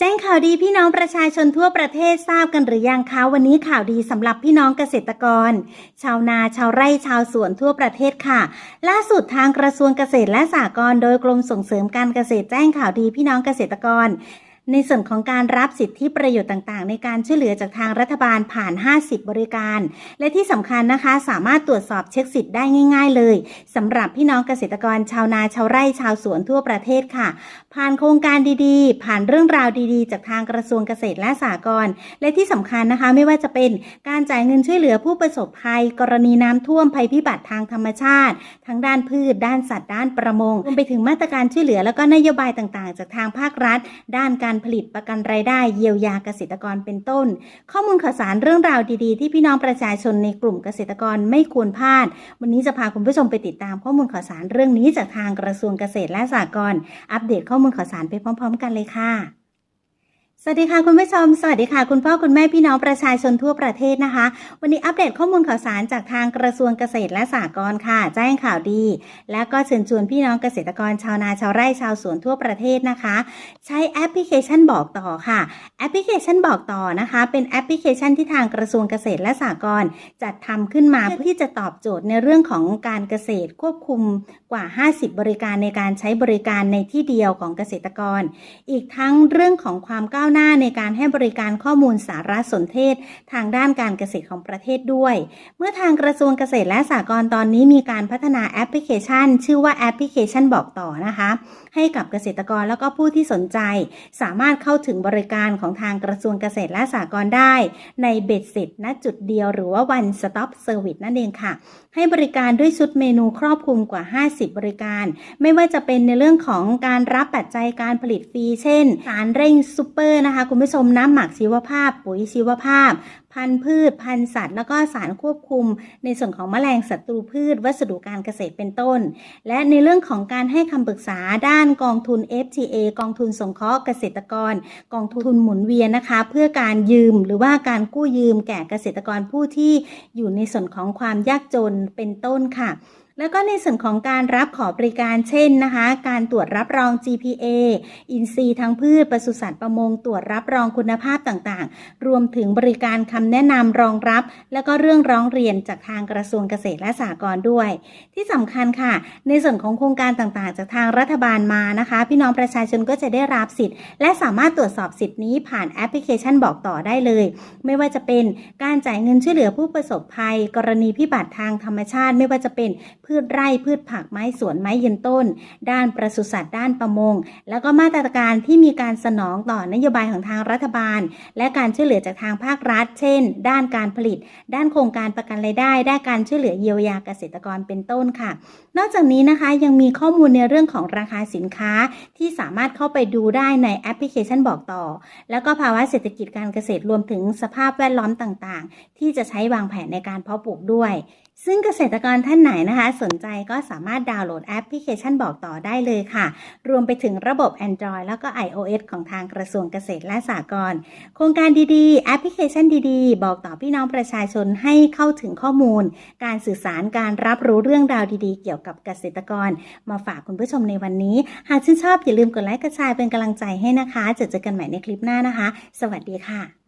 แจ้งข่าวดีพี่น้องประชาชนทั่วประเทศทราบกันหรือยังคะวันนี้ข่าวดีสำหรับพี่น้องเกษตรกร ชาวนาชาวไร่ชาวสวนทั่วประเทศค่ะ ล่าสุดทางกระทรวงเกษตรและสหกรณ์โดยกรมส่งเสริมการเกษตรแจ้งข่าวดีพี่น้องเกษตรกร ในส่วนของการรับสิทธิประโยชน์ต่างๆ ในการช่วยเหลือจากทางรัฐบาลผ่าน 50 บริการ และที่สำคัญนะคะ สามารถตรวจสอบเช็คสิทธิ์ได้ง่าย ๆ เลยสำหรับพี่น้องเกษตรกรชาวนาชาวไร่ชาวสวนทั่วประเทศค่ะ ผ่านโครงการดีๆ ผ่านเรื่องราวดีๆ จากทางกระทรวงเกษตรและสหกรณ์และที่สำคัญนะคะไม่ว่าจะเป็นการจ่ายเงินช่วยเหลือผู้ประสบภัย กรณีน้ำท่วมภัยพิบัติทางธรรมชาติ ทั้งด้านพืช ด้านสัตว์ด้านประมงรวมไปถึงมาตรการช่วยเหลือ แล้วก็นโยบายต่างๆ จากทางภาครัฐ ด้านการผลิตประกันรายได้เยียวยาเกษตรกรเป็นต้น ข้อมูลข่าวสารเรื่องราวดีๆ ที่พี่น้องประชาชนในกลุ่มเกษตรกรไม่ควรพลาด วันนี้จะพาคุณผู้ชมไปติดตามข้อมูลข่าวสารเรื่องนี้จากทางกระทรวงเกษตรและสหกรณ์อัปเดตข้อมูลข่าวสารไปพร้อม ๆ กันเลยค่ะ สวัสดีค่ะ คุณผู้ชม สวัสดีค่ะ คุณพ่อคุณแม่พี่น้องประชาชนทั่วประเทศนะคะ วันนี้อัปเดตข้อมูลข่าวสารจากทางกระทรวงเกษตรและสหกรณ์ค่ะ แจ้งข่าวดี และก็เชิญชวนพี่น้องเกษตรกรชาวนาชาวไร่ชาวสวนทั่วประเทศนะคะ ใช้แอปพลิเคชันบอกต่อค่ะ แอปพลิเคชันบอกต่อนะคะ เป็นแอปพลิเคชันที่ทางกระทรวงเกษตรและสหกรณ์จัดทำขึ้นมาเพื่อที่จะตอบโจทย์ในเรื่องของการเกษตรควบคุมกว่า 50 บริการในการใช้บริการในที่เดียวของเกษตรกร อีกทั้งเรื่องของความก้าวหน้าในการให้บริการข้อมูลสารสนเทศ ทางด้านการเกษตรของประเทศด้วย เมื่อทางกระทรวงเกษตรและสหกรณ์ตอนนี้มีการพัฒนาแอปพลิเคชัน ชื่อว่าแอปพลิเคชันบอกต่อนะคะ ให้กับเกษตรกรแล้วก็ผู้ที่สนใจ สามารถเข้าถึงบริการของทางกระทรวงเกษตรและสหกรณ์ได้ ในเบ็ดเสร็จณจุดเดียวหรือว่า one stop service นั่นเองค่ะ ให้บริการด้วยชุดเมนูครอบคลุมกว่า 50 บริการ ไม่ว่าจะเป็นในเรื่องของการรับปัจจัยการผลิตฟรีเช่นสารเร่งซูเปอร์นะคะ คุณผู้ชมน้ำหมักชีวภาพ ปุ๋ยชีวภาพ พันธุ์พืช พันธุ์สัตว์ แล้วก็สารควบคุม ในส่วนของแมลงศัตรูพืช วัสดุการเกษตรเป็นต้น และในเรื่องของการให้คำปรึกษาด้านกองทุน FTA กองทุนสงเคราะห์เกษตรกร กองทุนหมุนเวียนนะคะ เพื่อการยืมหรือว่าการกู้ยืมแก่เกษตรกรผู้ที่อยู่ในส่วนของความยากจนเป็นต้นค่ะ แล้วก็ในส่วนของการรับขอบริการเช่นนะคะ การตรวจรับรอง GPA อินทรีย์ทั้งพืชปศุสัตว์ประมงตรวจรับรองคุณภาพต่างๆ รวมถึงบริการคำแนะนำรองรับ แล้วก็เรื่องร้องเรียนจากทางกระทรวงเกษตรและสหกรณ์ด้วย ที่สำคัญค่ะ ในส่วนของโครงการต่างๆ จากทางรัฐบาลมานะคะ พี่น้องประชาชนก็จะได้รับสิทธิ์ และสามารถตรวจสอบสิทธิ์นี้ผ่านแอปพลิเคชันบอกต่อได้เลย ไม่ว่าจะเป็นการจ่ายเงินช่วยเหลือผู้ประสบภัย กรณีพิบัติทางธรรมชาติ ไม่ว่าจะเป็นพืชไร่พืชผักไม้สวนไม้ยืนต้น ด้านปศุสัตว์ด้านประมง แล้วก็มาตรการที่มีการสนองต่อนโยบายของทางรัฐบาล และการช่วยเหลือจากทางภาครัฐ เช่น ด้านการผลิต ด้านโครงการประกันรายได้ด้านการช่วยเหลือเยียวยาเกษตรกรเป็นต้นค่ะ นอกจากนี้นะคะยังมีข้อมูลในเรื่องของราคาสินค้าที่สามารถเข้าไปดูได้ในแอปพลิเคชันบอกต่อ แล้วก็ภาวะเศรษฐกิจการเกษตรรวมถึงสภาพแวดล้อมต่างๆ ที่จะใช้วางแผนในการเพาะปลูกด้วย ซึ่งเกษตรกรท่านไหนนะคะสนใจก็สามารถดาวน์โหลดแอปพลิเคชันบอกต่อได้เลยค่ะ รวมไปถึงระบบ Android แล้วก็ iOS ของทางกระทรวงเกษตรและสหกรณ์โครงการดีๆ แอปพลิเคชันดีๆ บอกต่อพี่น้องประชาชนให้เข้าถึงข้อมูล การสื่อสารการรับรู้เรื่องราวดีๆ เกี่ยวกับเกษตรกร มาฝากคุณผู้ชมในวันนี้ หากชื่นชอบอย่าลืมกดไลค์กดแชร์เป็นกำลังใจให้นะคะเจอเจอกันใหม่ในคลิปหน้านะคะ สวัสดีค่ะ